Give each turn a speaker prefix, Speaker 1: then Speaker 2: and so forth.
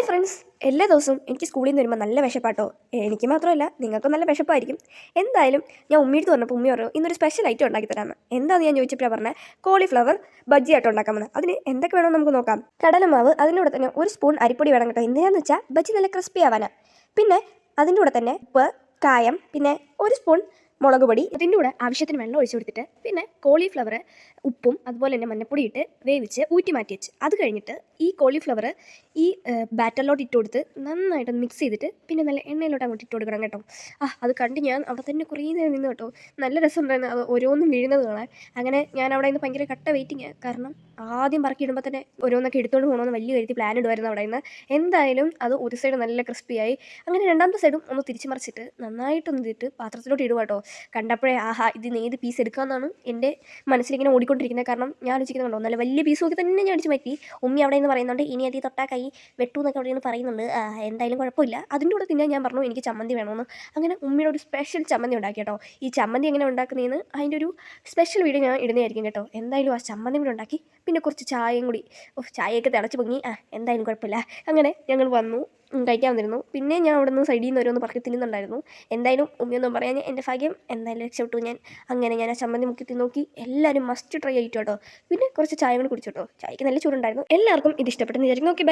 Speaker 1: Hi friends. എല്ലാ ദിവസവും എനിക്ക് സ്കൂളിൽ നിന്ന് വരുമ്പോൾ നല്ല വിശപ്പാട്ടോ. എനിക്ക് മാത്രമല്ല നിങ്ങൾക്കും നല്ല വിശപ്പായിരിക്കും. എന്തായാലും ഞാൻ ഉമ്മിയെടുത്ത് പറഞ്ഞപ്പോൾ ഉമ്മി പറഞ്ഞു ഇന്നൊരു സ്പെഷ്യൽ ഐറ്റം ഉണ്ടാക്കി തരാമെന്ന്. എന്താണെന്ന് ഞാൻ ചോദിച്ചപ്പോഴാണ് പറഞ്ഞത് കോളിഫ്ലവർ ബജ്ജി ആയിട്ട് ഉണ്ടാക്കാമെന്ന് അതിന് എന്തൊക്കെ വേണമെന്ന് നമുക്ക് നോക്കാം. കടലമാവ് അതിന്റെ തന്നെ ഒരു സ്പൂൺ അരിപ്പൊടി വേണം കേട്ടോ. എന്തിനാന്ന് വെച്ചാൽ ബജ്ജി നല്ല ക്രിസ്പി ആവാനാണ് പിന്നെ അതിന്റെ കൂടെ തന്നെ ഉപ്പ് കായം പിന്നെ ഒരു സ്പൂൺ മുളക് പൊടി അതിന്റെ കൂടെ ആവശ്യത്തിന് വെള്ളം ഒഴിച്ചു കൊടുത്തിട്ട് പിന്നെ കോളിഫ്ലവർ ഉപ്പും അതുപോലെ തന്നെ മഞ്ഞപ്പൊടി ഇട്ട് വേവിച്ച് ഊറ്റി മാറ്റി വെച്ച്. അത് കഴിഞ്ഞിട്ട് ഈ കോളിഫ്ലവർ ഈ ബാറ്ററിലോട്ട് ഇട്ട് കൊടുത്ത് നന്നായിട്ട് മിക്സ് ചെയ്തിട്ട് പിന്നെ നല്ല എണ്ണയിലോട്ട് അങ്ങോട്ട് ഇട്ട് കൊടുക്കണം കേട്ടോ. ആ അത് കണ്ട് ഞാൻ അവിടെ തന്നെ കുറേ നേരം നിന്ന് കേട്ടോ. നല്ല രസമുണ്ടായിരുന്നു അത് ഓരോന്നും വീഴുന്നത് കാണാൻ. അങ്ങനെ ഞാൻ അവിടെ നിന്ന് ഭയങ്കര കട്ട വെയിറ്റിംഗ് കാരണം ആദ്യം പറക്കി ഇടുമ്പോൾ തന്നെ ഓരോന്നൊക്കെ എടുത്തുകൊണ്ട് പോകണമെന്ന് വലിയ കരുതി പ്ലാൻ ഇടുമായിരുന്നു അവിടെ നിന്ന്. എന്തായാലും അത് ഒരു സൈഡ് നല്ല ക്രിസ്പിയായി അങ്ങനെ രണ്ടാമത്തെ സൈഡും ഒന്ന് തിരിച്ചു മറിച്ചിട്ട് നന്നായിട്ടൊന്ന് ഇതിട്ട് പാത്രത്തിലോട്ട് ഇടുക കേട്ടോ. കണ്ടപ്പോഴേ ആഹാ ഇത് ഏത് പീസ് എടുക്കാമെന്നാണ് എന്റെ മനസ്സിലിങ്ങനെ ഓടിക്കൊണ്ടിരിക്കുന്നത്. കാരണം ഞാൻ ആലോചിക്കുന്നുണ്ടോ നല്ല വലിയ പീസ് നോക്കി തന്നെ ഞാൻ അടിച്ച് മാറ്റി. ഉമ്മി അവിടെ നിന്ന് പറയുന്നുണ്ട് ഇനി അതി തൊട്ടാ കൈ വെട്ടു എന്നൊക്കെ അവിടെ നിന്ന് പറയുന്നുണ്ട്. എന്തായാലും കുഴപ്പമില്ല. അതിന്റെ കൂടെ തിന്നാൻ ഞാൻ പറഞ്ഞു എനിക്ക് ചമ്മന്തി വേണമെന്ന്. അങ്ങനെ ഉമ്മിയുടെ ഒരു സ്പെഷ്യൽ ചമ്മന്തി ഉണ്ടാക്കി കേട്ടോ. ഈ ചമ്മന്തി എങ്ങനെ ഉണ്ടാക്കുന്നതെന്ന് അതിന്റെ ഒരു സ്പെഷ്യൽ വീഡിയോ ഞാൻ ഇടുന്നതായിരിക്കും കേട്ടോ. എന്തായാലും ആ ചമ്മന്തി കൂടെ ഉണ്ടാക്കി പിന്നെ കുറച്ച് ചായയും കൂടി ചായയൊക്കെ തിളച്ച് പൊങ്ങി. ആ എന്തായാലും കുഴപ്പമില്ല. അങ്ങനെ ഞങ്ങൾ വന്നു. കഴിക്കാൻ വന്നിരുന്നു. പിന്നെ ഞാൻ അവിടെ നിന്ന് സൈഡിൽ നിന്ന് ഓരോന്ന് പറക്കി തിന്നുന്നുണ്ടായിരുന്നു. എന്തായാലും ഉമ്മയൊന്നും പറയാൻ എന്റെ ഭാഗ്യം. എന്തായാലും രക്ഷപ്പെട്ടു ഞാൻ. അങ്ങനെ ഞാൻ ആ ചമ്മന്തി മുക്കി നോക്കി എല്ലാവരും മസ്റ്റ് ട്രൈ ആയിട്ട്. കേട്ടോ പിന്നെ കുറച്ച് ചായ കൂടി കുടിച്ചു കേട്ടോ. ചായക്ക് നല്ല ചൂടുണ്ടായിരുന്നു. എല്ലാവർക്കും ഇത് ഇഷ്ടപ്പെട്ടെന്ന് വിചാരിക്കും ഓക്കെ